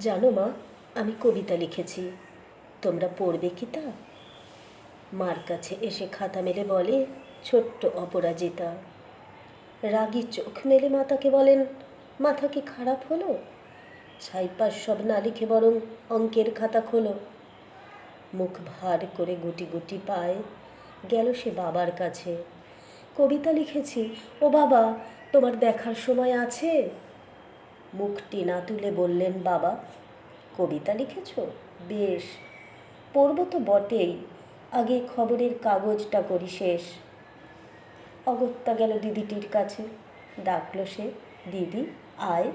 জানো মা, আমি কবিতা লিখেছি। তোমরা পড়বে কি তা? মার কাছে এসে খাতা মেলে বলে, ছোট্ট অপরাজিতা। রাগি চোখ মেলে মাতাকে বলেন, মাথা কি খারাপ হলো? ছাইপাশ সব না লিখে বরং অঙ্কের খাতা খোলো। মুখ ভার করে গুটি গুটি পায় গেল সে বাবার কাছে। কবিতা লিখেছি, ও বাবা, তোমার দেখার সময় আছে? মুখটি না তুলে বললেন, বাবা, কবিতা লিখেছ? বেশ। পড়ব তো বটেই। আগে খবরের কাগজটা করি শেষ। অগত্যা গেল দিদিটির কাছে। ডাকলো সে, দিদি, আয়।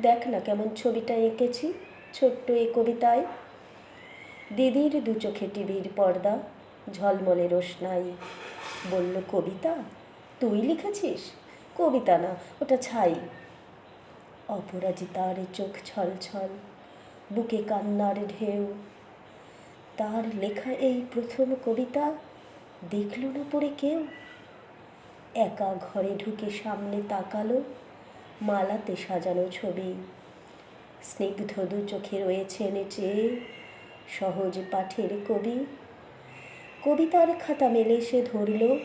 দেখ না কেমন ছবিটা এঁকেছি, ছোট্ট এ কবিতায়। দিদির দু চোখে টিভির পর্দা, ঝলমলে রোশনাই। বলল, কবিতা, তুই লিখেছিস? কবিতা না, ওটা ছাই। অপরাজিতার চোখ ছল ছল, বুকে কান্নার ঢেউ। তার লেখা এই প্রথম কবিতা দেখল না পড়ে কেউ? একা ঘরে ঢুকে সামনে তাকালো, মালাতে সাজানো ছবি। স্নিগ্ধ দু চোখে রয়েছে চেয়ে সহজ পাঠের কবি। কবিতার খাতা মেলে সে ধরল,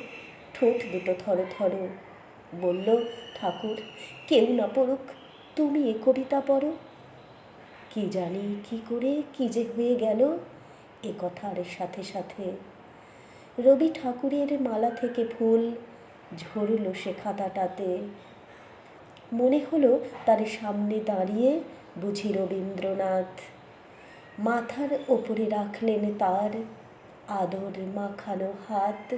ঠোঁট দুটো থরো থরো বলল, ঠাকুর, কেউ না পড়ুক তুমি এ কবিতা পড়ো? কি জানি কি করে, কি যে হয়ে গেল এ কথার সাথে সাথে। রবি ঠাকুরের মালা থেকে ফুল ঝরল সে খাতাটাতে। মনে হলো তার সামনে দাঁড়িয়ে বুঝি রবীন্দ্রনাথ। মাথার ওপরে রাখলেন তার আদর মাখানো হাত।